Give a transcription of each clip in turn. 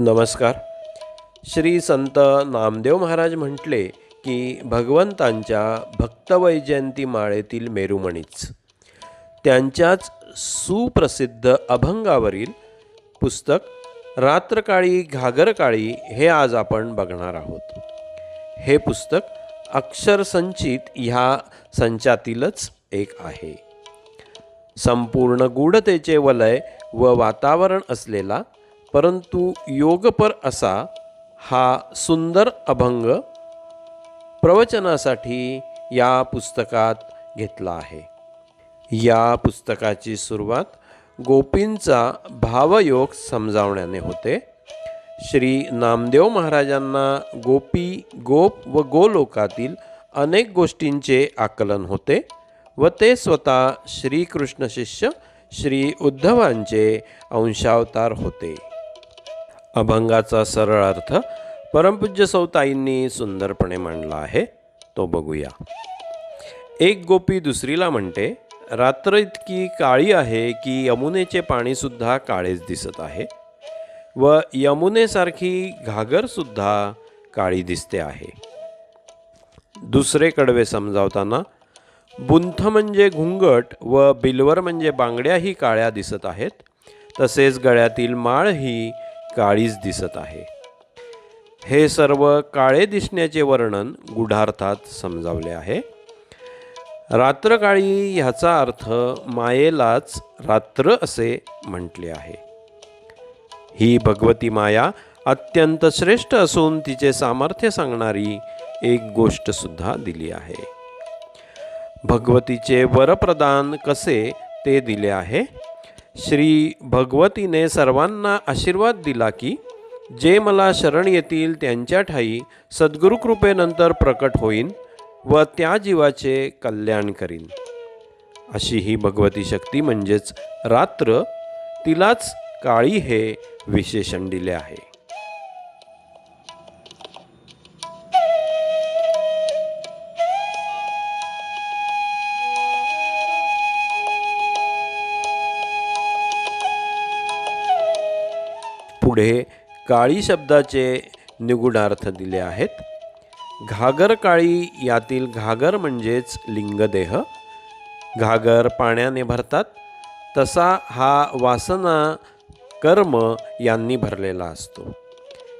नमस्कार. श्री संत नामदेव महाराज म्हटले की भगवंतांच्या भक्तवैजयंती माळेतील मेरुमणीच. त्यांच्याच सुप्रसिद्ध अभंगावरील पुस्तक रात्रकाळी घागरकाळी हे आज आपण बघणार आहोत. हे पुस्तक अक्षरसंचित ह्या संचातीलच एक आहे. संपूर्ण गूढतेचे वलय व वातावरण असलेला परंतु योगपर असा हा सुंदर अभंग प्रवचनासाठी या पुस्तकात घेतला आहे. या पुस्तकाची सुरुवात गोपींचा भावयोग समजावण्याने होते. श्री नामदेव महाराजांना गोपी गोप व गोलोकातील अनेक गोष्टींचे आकलन होते व ते स्वतः श्रीकृष्ण शिष्य श्री उद्धवांचे अंशावतार होते. अभंगाचा सरळ अर्थ परमपूज्य सौताईंनी सुंदरपणे मांडला आहे तो बघूया. एक गोपी दुसरीला म्हणते रात्र इतकी काळी आहे की यमुनेचे पाणीसुद्धा काळेच दिसत आहे व यमुनेसारखी घागरसुद्धा काळी दिसते आहे. दुसरे कडवे समजावताना बुंथ म्हणजे घुंगट व बिलवर म्हणजे बांगड्याही काळ्या दिसत आहेत तसेच गळ्यातील माळ ही काळीच दिसत आहे. हे सर्व काळे दिसण्याचे वर्णन गुढार्थात समजावले आहे. रात्रकाळी ह्याचा अर्थ मायेलाच रात्र असे म्हटले आहे. ही भगवती माया अत्यंत श्रेष्ठ असून तिचे सामर्थ्य सांगणारी एक गोष्ट सुद्धा दिली आहे. भगवतीचे वरप्रदान कसे ते दिले आहे? श्री भगवतीने सर्वांना आशीर्वाद दिला की जे मला शरण येतील त्यांच्या ठाई सद्गुरुकृपेनंतर प्रकट होईन व त्या जीवाचे कल्याण करीन. अशी ही भगवती शक्ती म्हणजेच रात्र तिलाच काळी हे विशेषण दिले आहे. पुढे काळी शब्दाचे निगुणार्थ दिले आहेत. घागर काळी यातील घागर म्हणजेच लिंगदेह. घागर पाण्याने भरतात. तसा हा वासना कर्म यांनी भरलेला असतो.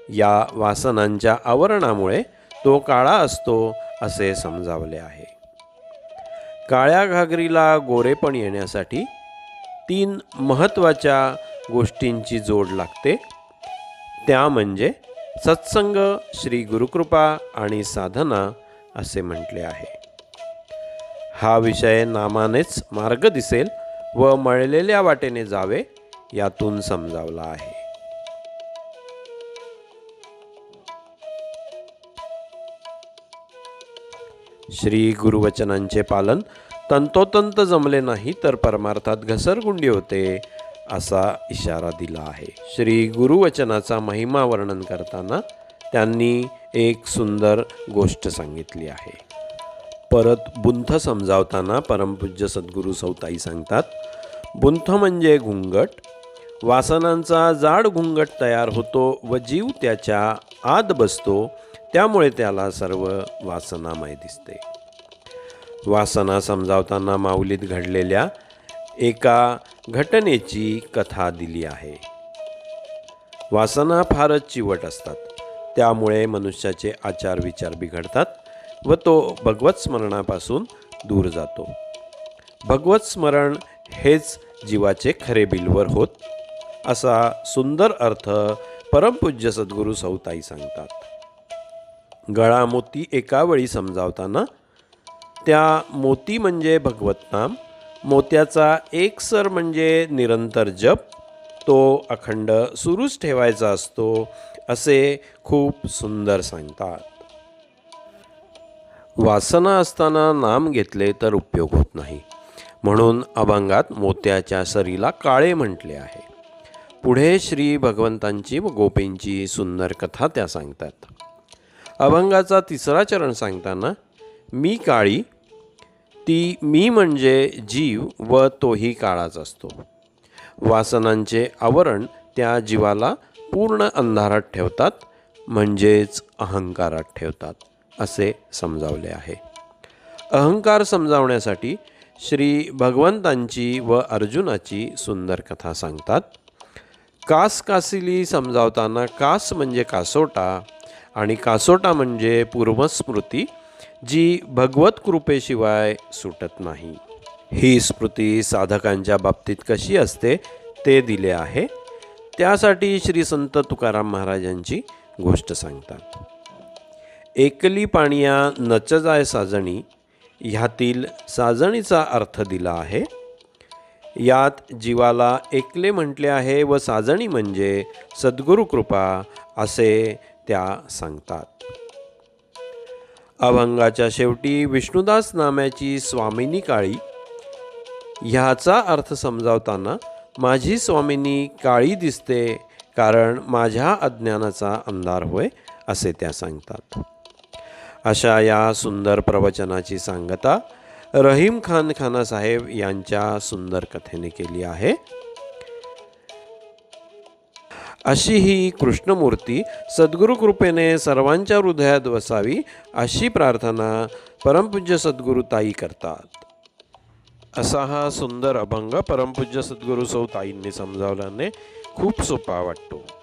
या वासनांच्या आवरणामुळे तो काळा असतो असे समजावले आहे. काळ्या घागरीला गोरेपण येण्यासाठी तीन महत्त्वाच्या गोष्टींची जोड लागते. त्या म्हणजे सत्संग श्री गुरुकृपा आणि साधना असे म्हटले आहे. हा विषय नामानेच मार्ग दिसेल व मळलेल्या वाटेने जावे यातून समजावला आहे. श्री गुरुवचनांचे पालन तंतोतंत जमले नाही तर परमार्थात घसरगुंडी होते. असा इशारा दिला आहे. श्री गुरुवचनाचा महिमा वर्णन करताना त्यांनी एक सुंदर गोष्ट सांगितली आहे. परत बुंथ समजावताना परमपूज्य सद्गुरू सौताई सांगतात बुंथ म्हणजे घुंगट. वासनांचा जाड घुंगट तयार होतो व जीव त्याच्या आत बसतो त्यामुळे त्याला सर्व वासनामय दिसते. वासना समजावताना माऊलीत घडलेल्या एका घटनेची कथा दिली आहे. वासना फारच चिवट असतात. त्यामुळे मनुष्याचे आचार विचार बिघडतात व तो भगवत स्मरणापासून दूर जातो. भगवत स्मरण हेच जीवाचे खरे बिलवर होत असा सुंदर अर्थ परमपूज्य सद्गुरू सौताई सांगतात. गळा मोती एका वेळी समजावताना त्या मोती म्हणजे भगवतनाम मोत्याचा एक सर म्हणजे निरंतर जप तो अखंड सुरूच ठेवायचा असतो असे खूप सुंदर सांगतात. वासना असताना नाम घेतले तर उपयोग होत नाही. म्हणून अभंगात मोत्याच्या सरीला काळे म्हटले आहे. पुढे श्री भगवंतांची व गोपींची सुंदर कथा त्या सांगतात. अभंगाचा तिसरा चरण सांगताना मी काळी ती मी म्हणजे जीव व तोही काळाच असतो. वासनांचे आवरण त्या जीवाला पूर्ण अंधारात ठेवतात म्हणजेच अहंकारात ठेवतात असे समजावले आहे. अहंकार समजावण्यासाठी श्री भगवंतांची व अर्जुनाची सुंदर कथा सांगतात. कास कासिली समजावताना कास म्हणजे कासोटा आणि कासोटा म्हणजे पूर्वस्मृती जी भगवत कृपेशिवाय सुटत नाही. ही स्मृती साधकांच्या बाबतीत कशी असते ते दिले आहे. त्यासाठी श्री संत तुकाराम महाराजांची गोष्ट सांगतात. एकली पाणिया नच जाय साजणी ह्यातील साजणीचा अर्थ दिला आहे. यात जीवाला एकले म्हटले आहे व साजणी म्हणजे सद्गुरुकृपा असे त्या सांगतात. अभंगाच्या शेवटी विष्णुदास नाम्याची स्वामिनी काळी. ह्याचा अर्थ समजावताना माझी स्वामिनी काळी दिसते कारण माझ्या अज्ञानाचा अंधार होय असे त्या सांगतात. अशा या सुंदर प्रवचनाची सांगता रहीम खान खानासाहेब यांच्या सुंदर कथेने केली आहे. अशी ही कृष्णमूर्ती सद्गुरू कृपेने सर्वांच्या हृदयात वसावी अशी प्रार्थना परमपूज्य सद्गुरु ताई करतात. असा हा सुंदर अभंग परमपूज्य सद्गुरु सौ ताईंनी समजावल्याने खूप सोपा वाटतो.